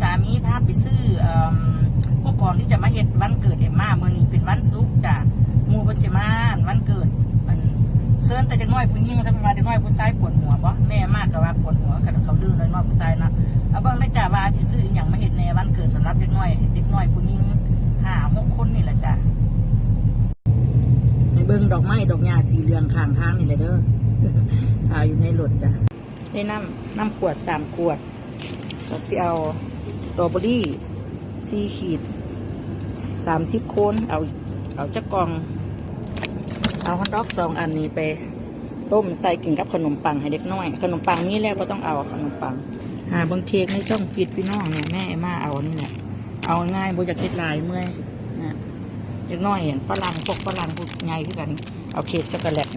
สามีพาไปซื้ออพวกของที่จะมาเฮ็ดวันเกิดเอ็มมาเมื่อนี้เป็นวันศุกร์จ้ะมู่เพิ่นจะมาวันเกิดมันเซิร์นแต่เด็กน้อยผู้หญิงจะมาเด็กน้อยผู้ชายปวดหัวบ่แม่มากก็ว่าปวดหัวกันเขาดื้อเลยน้อยผู้ชายนะเอาเบิ่งได้จ้ะว่าสิซื้ออย่างมาเฮ็ดในวันเกิดสำหรับเด็กน้อยเด็กน้อยผู้หญิงหาหกคนนี่แหละจ้ะในเบิ่งดอกไม้ดอกหญ้าสีเหลืองข้างทางนี่แหละเด้อถ่ายอยู่ในรถจ้ะได้น้ำน้ำขวดสามขวดก็สิเอา ตรอเบอรี่สี่ขีดสามสิบโคนเอาเอาจักกล่อง เอาฮอทดอกสองอันนี้ไป ต้มใส่กินกับขนมปังให้เด็กน้อย ขนมปังนี้แล้วก็ต้องเอาขนมปัง หาบางเค้กในช่องฟิตพี่น้องเนี่ยแม่มาเอานี่แหละเอาง่ายบ่อยากคิดลายเมื่อยนะเด็กน้อยเห็นฝรั่งพวกฝรั่งพวกไงคือกัน เอาเค้กช็อกโกแลต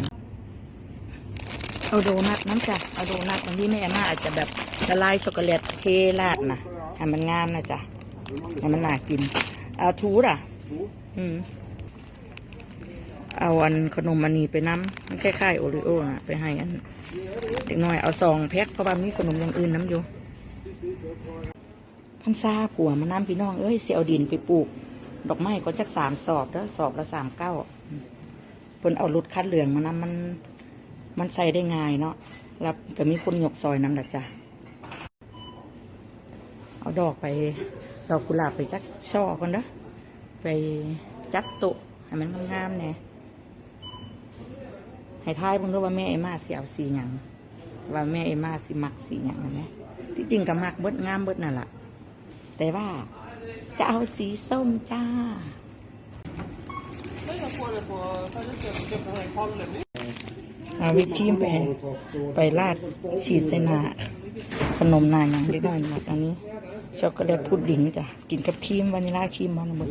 เอาโดนัทน้ำจ้ะเอาโดนัทบางที่แม่มาอาจจะแบบละลายช็อกโกแลตเทราดนะ ให้มันงามนะจ๊ะให้มันน่ากิน เอาทูดอะ อืมเอาอันขนมอันนี้ไปน้ำมันคล้ายๆโอริโอ้นะไปให้อันเด็กน้อยเอาซองแพ็คเพราะว่ามีขนมอย่างอื่นน้ำอยู่ท่านซาผัวมาน้ำพี่น้องเอ้ยเสียเอาดินไปปลูก ดอกไม้ก็จักสามสอบแล้วสอบละสามเก้าเพิ่นเอารถคัดเหลืองมานำมัน มันใส่ได้ง่ายเนาะแล้วก็มีคนหยกซอยน้ำดักจ้ะ เอาดอกไปดอกกุหลาบไปจักช่อก่อนเด้อไปจัดโตให้มันงามๆแน่ให้ทายเพิ่งรู้ว่าแม่เอมาสิเอาสีหยังว่าแม่เอมาสิมักสีหยังนะที่จริงก็มักเบิดงามเบิดนั่นแหละแต่ว่าจะเอาสีส้มจ้าเอาวิปครีมไปไปราดฉีดใส่หน้าขนมหนาอย่างเล็กน้อยหมดอันนี้ ช็อกโกแลตพุดดิ้งจ้ะ กินกับครีมวานิลาครีมมันหมด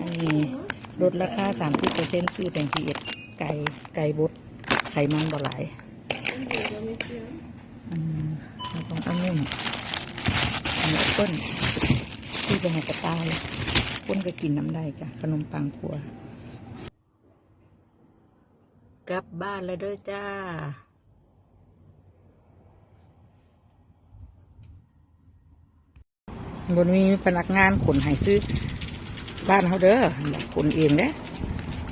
อันนี้ลดราคาสามสิบเปอร์เซ็นต์ซื้อแตงพีเอ็ดไก่ไก่บดไขมันบ่หลายอืมเราต้องอานุ่มอันนี้ต้นที่ไปให้กระต่ายคนก็กินน้ำได้จ้ะ ขนมปังครัว กลับบ้านแล้วเด้อจ้า บนมีพนักงานขนให้คือ บ้านเขาเด้อขนเองเด้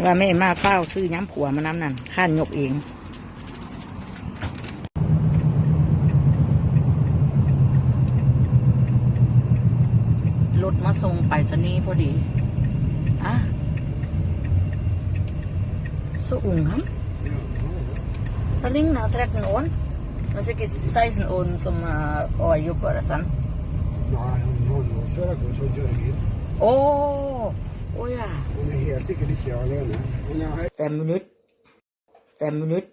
ว่าแม่มาเฝ้าซื้อย้ำผัวมาน้ำนั่นข้านยกเองรถมาส่งไปสนีพอดีอะ så ung han. Hva ligner 13 år? Men sikkert 16 år som uh, og jobber sånn. Nei, han har førerkort som kjører bil. Å, å ja. Han er helt sikkert ikke alene. Han er helt Fem minutter. Fem minutter.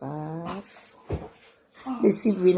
Pass. Det sier vi